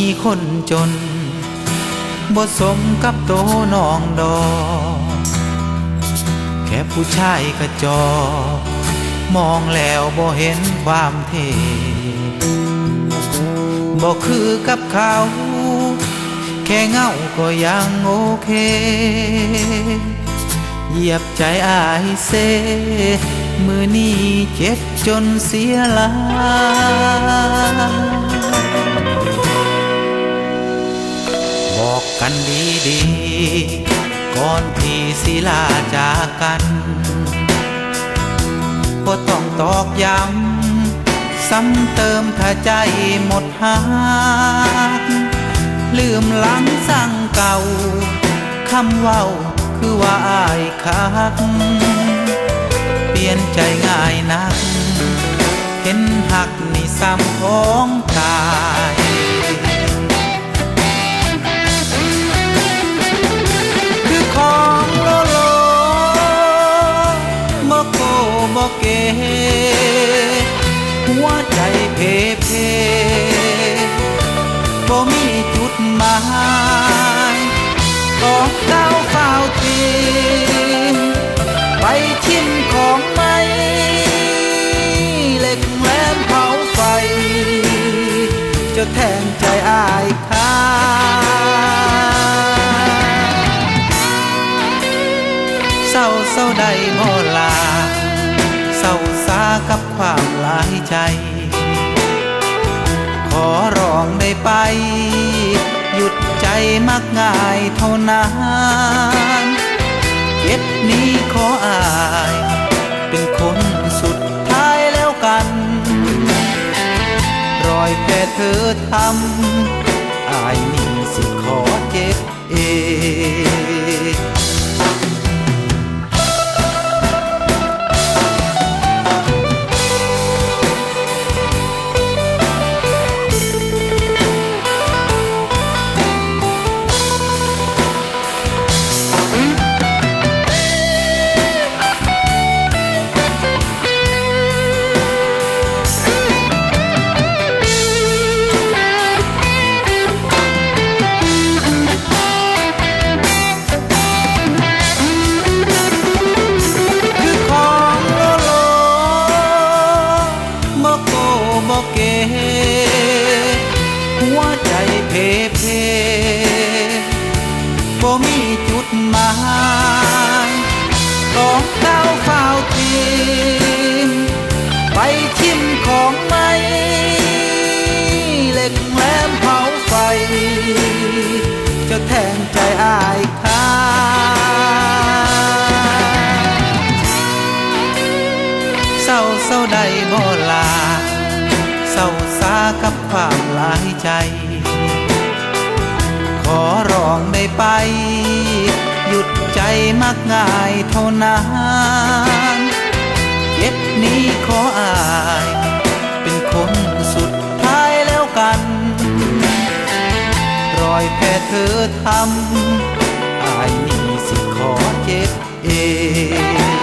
ีคนจนบ่สมกับโตน้องดอก แค่ผู้ชายกระจอกมองแล้วบ่เห็นความเท่บ่คือกับเขา แค่เงาก็ยังโอเค เหยียบใจอายเซ มือนี้เจ็บจนเสียลา บอกกันดีๆก่อนที่สิลาจากกันก็ต้องตอกย้ำซ้ำเติมถ้าใจหมดหากลืมหลังสั่งเก่าคำเว้าคือว่าอายคัก เปลี่ยนใจง่ายนัก เห็นหักนี่ซ้ำขอ ก็ก้าวฝ้าทีไปชิมของไม่เหล็กแหลมเผาไฟ จะแทงใจอายคาเศร้าเศร้าใดบ่ลา เศร้าสากับความหลายใจ ขอร้องได้ไป ยุดใจมักง่ายเท่านั้นเจ็บนี้ขออาย เป็นคนสุดท้ายแล้วกัน รอยแผลเธอทำอายนี่สิขอเจ็บเอง จะแทงใจอายคาเศร้าเศร้าใดบ่ลาเศร้าสากับความหลายใจ ขอร้องได้ไป หยุดใจมักง่ายเท่านั้นเจ็บนี้ขอ อยแผลเธอทำอายนี่สิขอเจ็บเอง